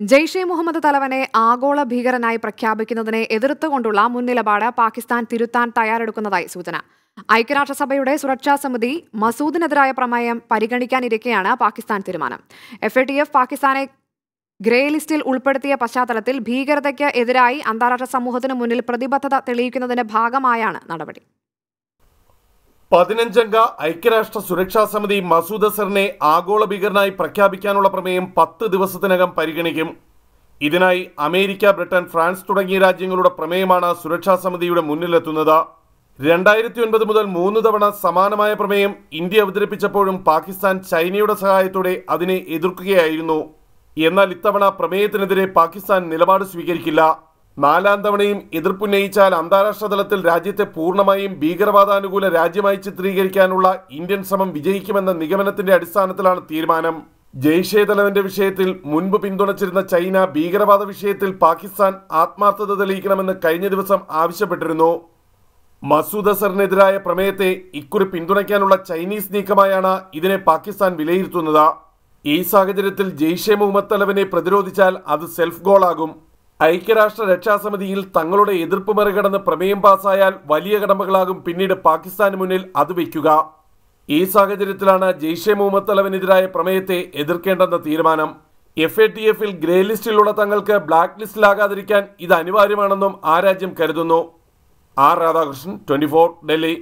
ജെയ്ഷെ മുഹമ്മദ് തലവനെ ആഗോള ഭീകരനായി പ്രഖ്യാപിക്കുന്നതിനെ എതിർത്തുകൊണ്ടുള്ള മുൻനിലപാട് പാകിസ്ഥാൻ തിരുത്താൻ തയ്യാറെടുക്കുന്നതായി സൂചന. ഐക്യരാഷ്ട്രസഭയുടെ സുരക്ഷാ സമിതി മസൂദിനെതിരായ പ്രമേയം പരിഗണിക്കാനിരിക്കെയാണ് പാകിസ്ഥാൻ തീരുമാനം. എഫ് എ ടി എഫ് പാകിസ്ഥാനെ ഗ്രേ ലിസ്റ്റിൽ ഉൾപ്പെടുത്തിയ പശ്ചാത്തലത്തിൽ ഭീകരതയ്ക്ക് എതിരായി അന്താരാഷ്ട്ര സമൂഹത്തിന് മുന്നിൽ പ്രതിബദ്ധത തെളിയിക്കുന്നതിന്റെ ഭാഗമായാണ് നടപടി. പതിനഞ്ചംഗ ഐക്യരാഷ്ട്ര സുരക്ഷാ സമിതി മസൂദ് അസറിനെ ആഗോള ഭീകരനായി പ്രഖ്യാപിക്കാനുള്ള പ്രമേയം പത്ത് ദിവസത്തിനകം പരിഗണിക്കും. ഇതിനായി അമേരിക്ക ബ്രിട്ടൻ ഫ്രാൻസ് തുടങ്ങിയ രാജ്യങ്ങളുടെ പ്രമേയമാണ് സുരക്ഷാ സമിതിയുടെ മുന്നിലെത്തുന്നത്. രണ്ടായിരത്തി ഒൻപത് മുതൽ മൂന്ന് തവണ സമാനമായ പ്രമേയം ഇന്ത്യ അവതരിപ്പിച്ചപ്പോഴും പാകിസ്ഥാൻ ചൈനയുടെ സഹായത്തോടെ അതിനെ എതിർക്കുകയായിരുന്നു. എന്നാൽ ഇത്തവണ പ്രമേയത്തിനെതിരെ പാകിസ്ഥാൻ നിലപാട് സ്വീകരിക്കില്ല. നാലാം തവണയും എതിർപ്പുന്നയിച്ചാൽ അന്താരാഷ്ട്ര തലത്തിൽ രാജ്യത്തെ പൂർണമായും ഭീകരവാദാനുകൂല രാജ്യമായി ചിത്രീകരിക്കാനുള്ള ഇന്ത്യൻ ശ്രമം വിജയിക്കുമെന്ന നിഗമനത്തിന്റെ അടിസ്ഥാനത്തിലാണ് തീരുമാനം. ജെയ്ഷെ തലവന്റെ വിഷയത്തിൽ മുൻപ് പിന്തുണച്ചിരുന്ന ചൈന ഭീകരവാദ വിഷയത്തിൽ പാകിസ്ഥാൻ ആത്മാർത്ഥത തെളിയിക്കണമെന്ന് കഴിഞ്ഞ ദിവസം ആവശ്യപ്പെട്ടിരുന്നു. മസൂദ് അസറിനെതിരായ പ്രമേയത്തെ ഇക്കുറി പിന്തുണയ്ക്കാനുള്ള ചൈനീസ് നീക്കമായാണ് ഇതിനെ പാകിസ്ഥാൻ വിലയിരുത്തുന്നത്. ഈ സാഹചര്യത്തിൽ ജെയ്ഷെ മുഹമ്മദ് തലവനെ പ്രതിരോധിച്ചാൽ അത് സെൽഫ് ഗോളാകും. ഐക്യരാഷ്ട്ര രക്ഷാസമിതിയിൽ തങ്ങളുടെ എതിർപ്പ് മറികടന്ന് പ്രമേയം പാസായാൽ വലിയ കടമ്പകളാകും പിന്നീട് പാകിസ്ഥാന് മുന്നിൽ അത് വയ്ക്കുക. ഈ സാഹചര്യത്തിലാണ് ജെയ്ഷെ മുഹമ്മദ് തലവനെതിരായ പ്രമേയത്തെ എതിർക്കേണ്ടെന്ന തീരുമാനം. എഫ് എ ടി എഫിൽ ഗ്രേ ലിസ്റ്റിലുള്ള തങ്ങൾക്ക് ബ്ലാക്ക് ലിസ്റ്റിലാകാതിരിക്കാൻ ഇത് അനിവാര്യമാണെന്നും ആ രാജ്യം കരുതുന്നു. R Radhakrishnan twenty Delhi.